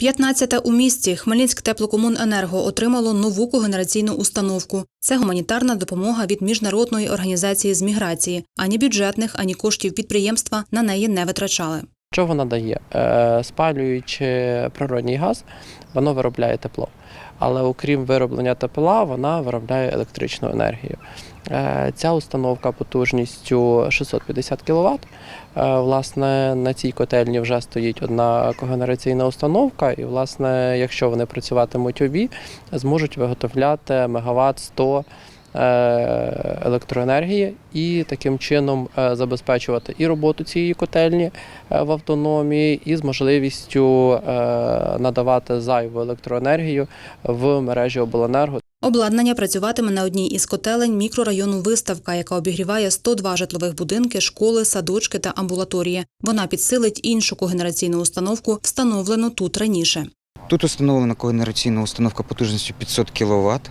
15 у місті Хмельницьк теплокомуненерго отримало нову когенераційну установку. Це гуманітарна допомога від міжнародної організації з міграції. Ані бюджетних, ані коштів підприємства на неї не витрачали. Що вона дає? Е, Спалюючи природній газ, воно виробляє тепло. Але окрім вироблення тепла, вона виробляє електричну енергію. Е, Ця установка потужністю 650 кВт. Власне, на цій котельні вже стоїть одна когенераційна установка, і, власне, якщо вони працюватимуть обі, зможуть виготовляти мегаватт 100 е, електроенергії і таким чином е, забезпечувати і роботу цієї котельні е, в автономії, і з можливістю е, надавати зайву електроенергію в мережі обленерго. Обладнання працюватиме на одній із котелень мікрорайону Виставка, яка обігріває 102 житлових будинки, школи, садочки та амбулаторії. Вона підсилить іншу когенераційну установку, встановлену тут раніше. Тут установлена когенераційна установка потужністю 500 кВт.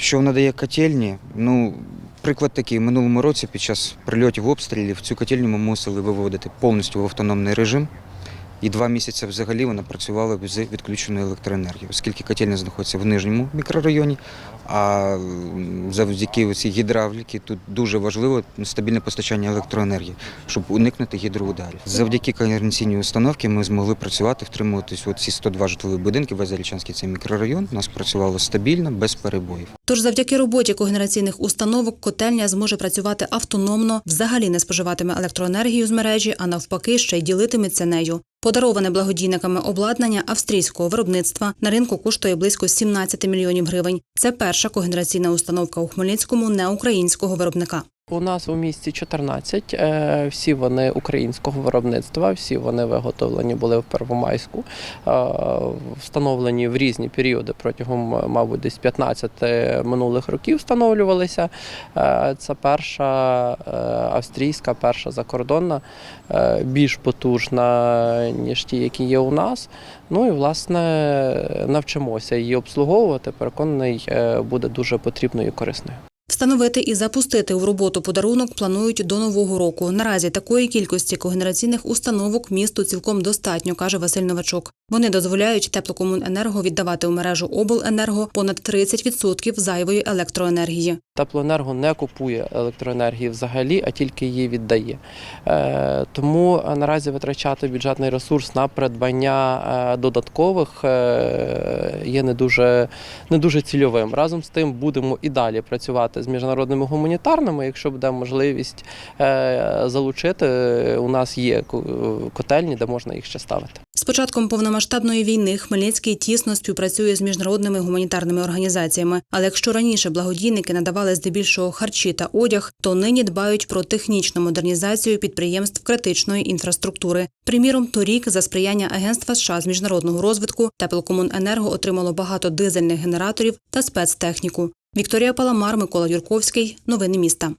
Що надає котельні? Ну, приклад такий. Минулому році під час прильотів обстрілів цю котельню ми мусили виводити повністю в автономний режим. І два місяці взагалі вона працювала з відключеною електроенергією, оскільки котельня знаходиться в нижньому мікрорайоні, а завдяки цій гідравліки тут дуже важливо стабільне постачання електроенергії, щоб уникнути гідроударів. Завдяки когенераційній установці ми змогли працювати, втримуватись. От ці 102 житлові будинки, весь Зарічанський цей мікрорайон, у нас працювало стабільно, без перебоїв. Тож завдяки роботі когенераційних установок котельня зможе працювати автономно, взагалі не споживатиме електроенергію з мережі, а навпаки, ще й ділитиметься нею. Подароване благодійниками обладнання австрійського виробництва на ринку коштує близько 17 мільйонів гривень. Це перша когенераційна установка у Хмельницькому неукраїнського виробника. У нас у місті 14, е, всі вони українського виробництва, всі вони виготовлені були в Первомайську, е, встановлені в різні періоди протягом, мабуть, десь 15 минулих років встановлювалися. Е, Це перша австрійська, перша закордонна, більш потужна, ніж ті, які є у нас. Ну і власне навчимося її обслуговувати. Переконаний, буде дуже потрібною і корисною. Встановити і запустити у роботу подарунок планують до нового року. Наразі такої кількості когенераційних установок місту цілком достатньо, каже Василь Новачок. Вони дозволяють теплокомуненерго віддавати у мережу обленерго понад 30% зайвої електроенергії. Теплоенерго не купує електроенергії взагалі, а тільки її віддає. Е, Тому наразі витрачати бюджетний ресурс на придбання е, додаткових е, є не дуже, не дуже цільовим. Разом з тим будемо і далі працювати з міжнародними гуманітарними. Якщо буде можливість е, залучити, у нас є ко- котельні, де можна їх ще ставити. З початком повномасштабної війни Хмельницький тісно співпрацює з міжнародними гуманітарними організаціями. Але якщо раніше благодійники надавали здебільшого харчі та одяг, то нині дбають про технічну модернізацію підприємств критичної інфраструктури. Приміром, торік за сприяння Агентства США з міжнародного розвитку теплокомуненерго отримало багато дизельних генераторів та спецтехніку. Вікторія Паламар, Микола Юрковський. Новини міста.